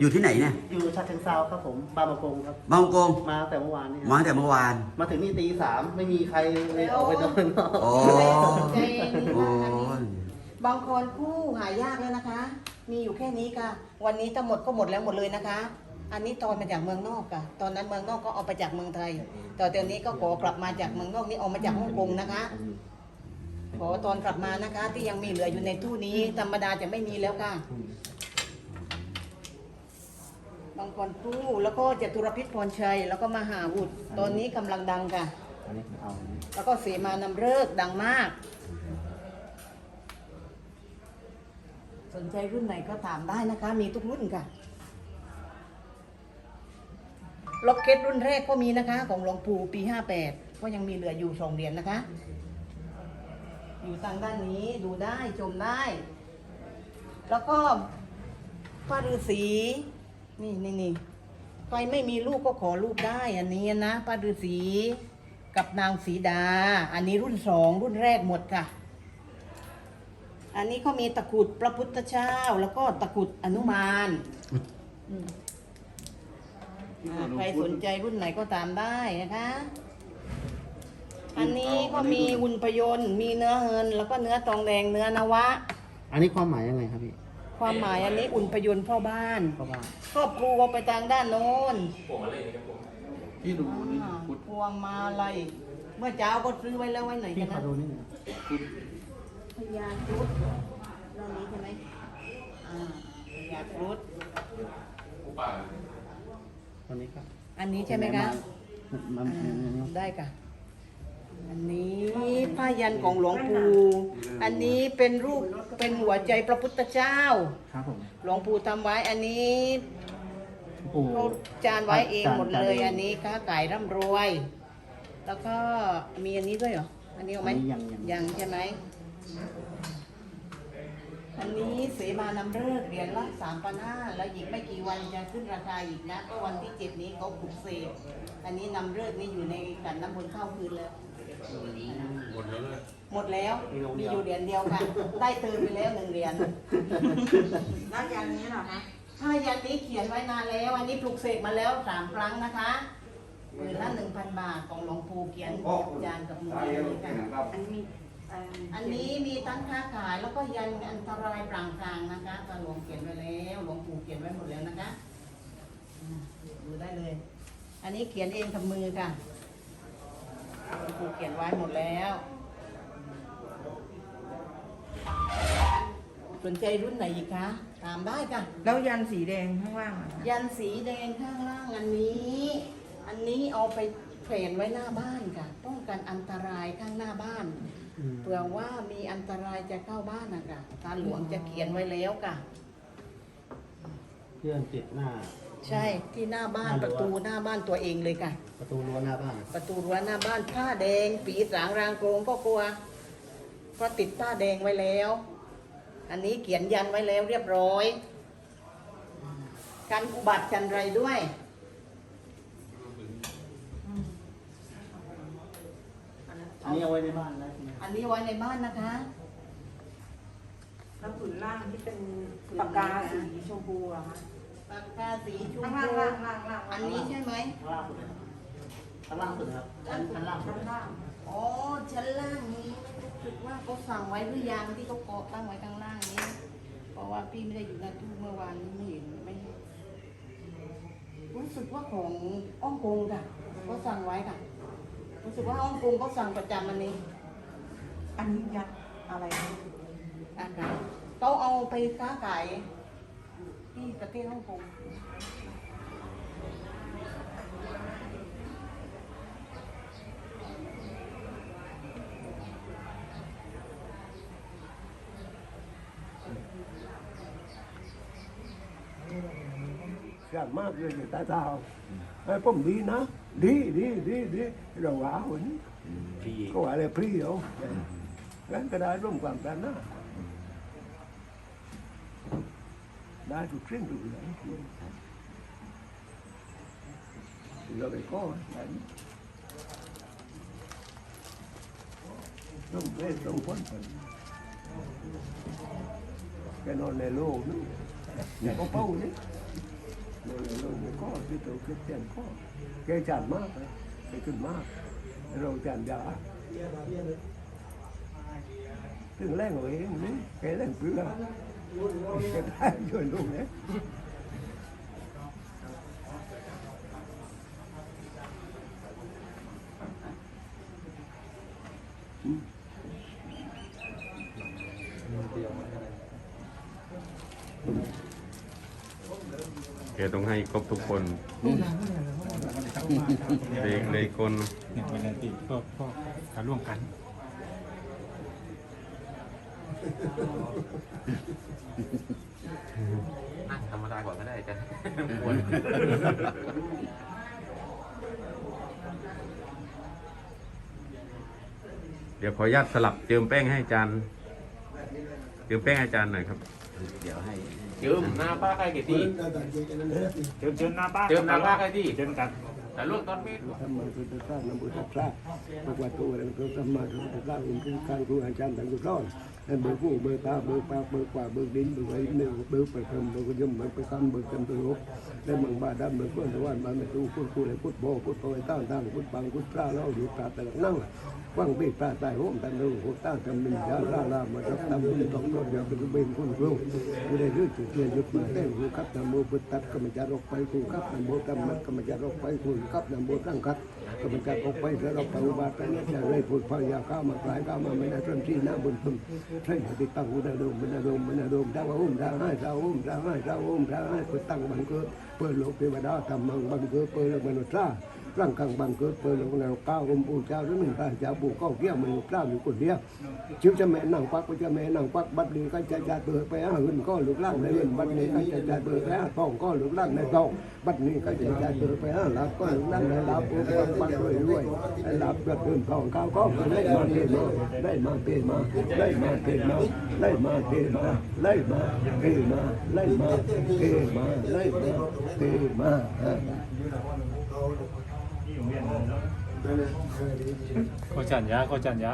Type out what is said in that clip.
อยู่ที่ไหนเนี่ย อยู่ชาเชิงเซาครับผมบางประกงครับ บางกงมาตั้งแต่เมื่อวานนี่ครับมาตั้งแต่เมื่อวาน มาถึงนี่ตีสามไม่มีใครเลยออกไปนอนนอกโอ้ใจเย็นโอ้นะคะนี่บางคนคู่หายากแล้วนะคะ มีอยู่แค่นี้ค่ะ วันนี้ทั้งหมดก็หมดแล้วหมดเลยนะคะ อันนี้ตอนมาจากเมืองนอกค่ะ ตอนนั้นเมืองนอกก็เอาไปจากเมืองไทย แต่ตอนนี้ก็ขอกลับมาจากเมืองนอกนี่เอามาจากฮ่องกงนะคะ ขอตอนกลับมานะคะ ที่ยังมีเหลืออยู่ในตู้นี้ธรรมดาจะไม่มีแล้วค่ะ บางคนคู่แล้วก็จตุรพิษพรชัย แล้วก็มหาวุฒิตอนนี้กำลังดังค่ะ อันนี้ผมเอาอันนี้แล้วก็เสมานำเลิกษ์ดังมาก สนใจรุ่นไหนก็ถามได้นะคะ มีทุกรุ่นค่ะล็อกเก็ตรุ่นแรกก็มีนะคะ ของหลวงปู่ปี 58 ก็ยังมีเหลืออยู่สองเหรียญนะคะ อยู่ทางด้านนี้ดูได้ชมได้ แล้วก็ป้าฤาษี นี่นี่นี่ใครไม่มีลูกก็ขอลูกได้อันนี้นะป้าฤาษีกับนางสีดา อันนี้รุ่นสองรุ่นแรกหมดค่ะ อันนี้ก็มีตะกรุดพระพุทธเจ้าแล้วก็ตะกรุดอนุมานอืมอ่าใครสนใจรุ่นไหนก็ตามได้นะคะ อันนี้ก็มีหุ่นพยนต์ มีเนื้อเฮินแล้วก็เนื้อทองแดงเนื้อนวะ อันนี้ความหมายยังไงครับพี่ ความหมายอันนี้อุ่นพยนต์พ่อบ้าน เพราะว่าครอบครัวไปทางด้านโน้นพี่ดูนี่อ่าพุทธพวงมาลัยเมื่อเช้าก็ซื้อไว้แล้วไว้ไหนพี่กันขอนะดูนี่หน่อยพุทธพญาครุฑเรื่องนี้ใช่ไหมอ่าพญาครุฑตอนนี้ครับอันนี้ใช่ไหมคะ มันมันมันมันได้ค่ะ อันนี้ผ้ายันของหลวงปู่อันนี้เป็นรูปเป็นหัวใจพระพุทธเจ้า ครับผมหลวงปู่ทำไว้อันนี้ปู่เขาจานไว้เองหมดเลยจานเองอันนี้ค้าขายร่ำรวย แล้วก็มีอันนี้ด้วยเหรออันนี้เอาไหมอันนี้ยังยัง ยังใช่ไหมอันนี้เสมานำเลิกษ์เหรียญละสามพันห้าแล้วอีกไม่กี่วันจะขึ้นราคาอีกนะ ก็วันที่เจ็ดนี้เขาปลุกเสกอันนี้นำเลิกษ์นี่อยู่ในกันน้ำมนต์เข้าคืนแล้ว หมดแล้ว มีอยู่เหรียญเดียวค่ะ ได้เติมไปแล้วหนึ่งเหรียญแล้วยันนี้เหรอคะถ้ายันนี้เขียนไว้นานแล้ว อันนี้ปลุกเสกมาแล้วสามครั้งนะคะปืนละหนึ่งพันบาทของหลวงปู่เขียนจานกับมือเลยค่ะอันนี้มีเอ่ออันนี้มีทั้งค้าขายแล้วก็ยันอันตรายปรางกลางนะคะก็หลวงเขียนไว้แล้วหลวงปู่เขียนไว้หมดแล้วนะคะอ่าดูได้เลย อันนี้เขียนเองกับมือค่ะ หลวงปู่เขียนไว้หมดแล้ว สนใจรุ่นไหนอีกคะ ตามได้ค่ะ แล้วยันสีแดงข้างล่างอะคะยันสีแดงข้างล่างอันนี้ อันนี้เอาไปแขวนไว้หน้าบ้านค่ะ ป้องกันอันตรายข้างหน้าบ้านอืมเผื่อว่ามีอันตรายจะเข้าบ้านนะคะตาหลวงจะเขียนไว้แล้วค่ะ เพื่อนติดหน้า ใช่ที่หน้าบ้านหน้ารั้ว ประตูหน้าบ้านตัวเองเลยค่ะ ประตูรั้วหน้าบ้านประตูรั้วหน้าบ้านผ้าแดง ปีสางรางโกรงก็กลัวก็ติดผ้าแดงไว้แล้ว อันนี้เขียนยันไว้แล้วเรียบร้อยการอุบัติจันไรด้วย อันนี้เอาไว้ในบ้านได้ใช่ไหมอันนี้ไว้ในบ้านนะคะ แล้วผืนล่างที่เป็นปากกาสีชมพูเหรอะคะ ปากกาสีชมข้างพูล่างล่างล่างล่างอันนี้ใช่ไหมข้างล่างสุดนะครับข้างล่างสุดนะครับชั้นชั้นล่างสุข้าดงล่างอ๋อชั้นล่างนี้รู้สึกว่าเขาสั่งไว้หรือยังที่เขาเกาะตั้งไว้ข้างล่างนี้ เพราะว่าพี่ไม่ได้อยู่ในตู้เมื่อวานนี้ไม่เห็นไม่เห็นรู้สึกว่าของอ้องกงค่ะเขาสั่งไว้ค่ะ รู้สึกว่าอ้องกงเขาสั่งประจำอันนี้ อันนี้ยันอะไรคะอะค่ะเขาเอาไปค้าขาย ที่ประเทศฮ่องกงสามารถเลยตาเท้าไอ้ผมดีนะ ดีดีดีดีเราหวาหุ่นก็ว่าอะไรพรีเอางั้นก็ได้ร่วมความกันนะ ได้ทุกสิ่องทุกอย่างเราไปก็กันต้องเล่นต้องพ้นกันแกนอนในโลกนี่แต่ก็เป้านี่นอนในโลกก็ที่ตัวคิดเตียนข้อแกจานมากเลยแกขึ้นมาก เราจานยาถึงแรงเอาเองนี่แกแรงเพื่อก ได้ช่วยลูกเนี่ยแกต้องให้ครบทุกคนเด็กเด็กคนเนี่ยวันนั้นที่ก็ก็การร่วมกัน นั่งธรรมดาก่อนก็ได้กันเดี๋ยวขออนุญาตสลับเจิมแป้งให้อาจารย์เจิมแป้งให้อาจารย์หน่อยครับ เดี๋ยวให้ เจิมหน้าป้าใครกี่ทีเชิญเชิญหน้าป้าเจิมหน้าป้าใครทีเชิญกัน แต่ลูกตอนนี้ธรรมะพุทธเจ้านำพุทธเจ้าพระวัตถุอะไรก็ธรรมะพุทธเจ้าอุ่นคือการครูอาจารย์ต่างกุศลให้เบิกผู้เบิกตาเบิกปากเบิกกว่าเบิกดินเบิกไอ้หนึ่งเบิกไปเพิ่มเบิกยมเบิกไปคำเบิกกันตัวลบได้เมืองบาดาเบิกเพื่อนตะวันมาไม่ตู้พูดพูดเลยพูดโบพูดโอยตั้งตั้งพูดบังพูดพระเล่าอยู่ปราแต่นั่ง ว่างปีปราตายโหมตันดูหัวตั้งทำมินยาลาลามาจับตำบุญตกต้นยาเป็นเบนคุณครูกูได้ยืดจุดเรียนยุดมาเต้นกูครับนำโมพุทธัดกรรมจารกไปกูครับนำโมกรรมัดกรรมจารกไปกูครับนำโมตั้งครับกรรมจารกไปแล้วเราปอุบาทกันเนี่ยจะเลยพูดพยาข้ามาหลายข้ามาไม่ได้เริ่มที่น้าบุญคุณใช่ติดตั้งอุดาดมบุญาดมบุญาดมดาวอุ้มดาวให้ดาวอุ้มดาวให้ดาวอุ้มดาวให้เปิดตั้งบังเกิดเปิดโลกเทวดาทำมังบังเกิดเปิดโลกมนุษย์รา ร่างกลางบังเกิดเปิดโลกแนวก้าวองค์ปู่เจ้าหรือหนึ่งพระเจ้าปู่ก็เกี่ยวมนุษย์ร่าอยู่คนเดียวชิวจะแม่นั่งปักก็จะแม่นั่งปักบัดนี้ก็จะจะเปิดไปหาเงินก็ลูกล่างในเงินบัดนี้ก็จะจะเปิดไปหาทองก็ลูกล่างในทองบัดนี้ก็จะจะเปิดไปหาลาบก็ลูกล่างในลาบปู่ปักปักด้วยด้วยไอ้ลาบแบบเงินทองข้าวก็ได้มาเทมาได้มาเทมาได้มาเทมาได้มาเทมาได้มาเทมาได้มาเทมาได้มาเทมา ก็จันยาก็จันยา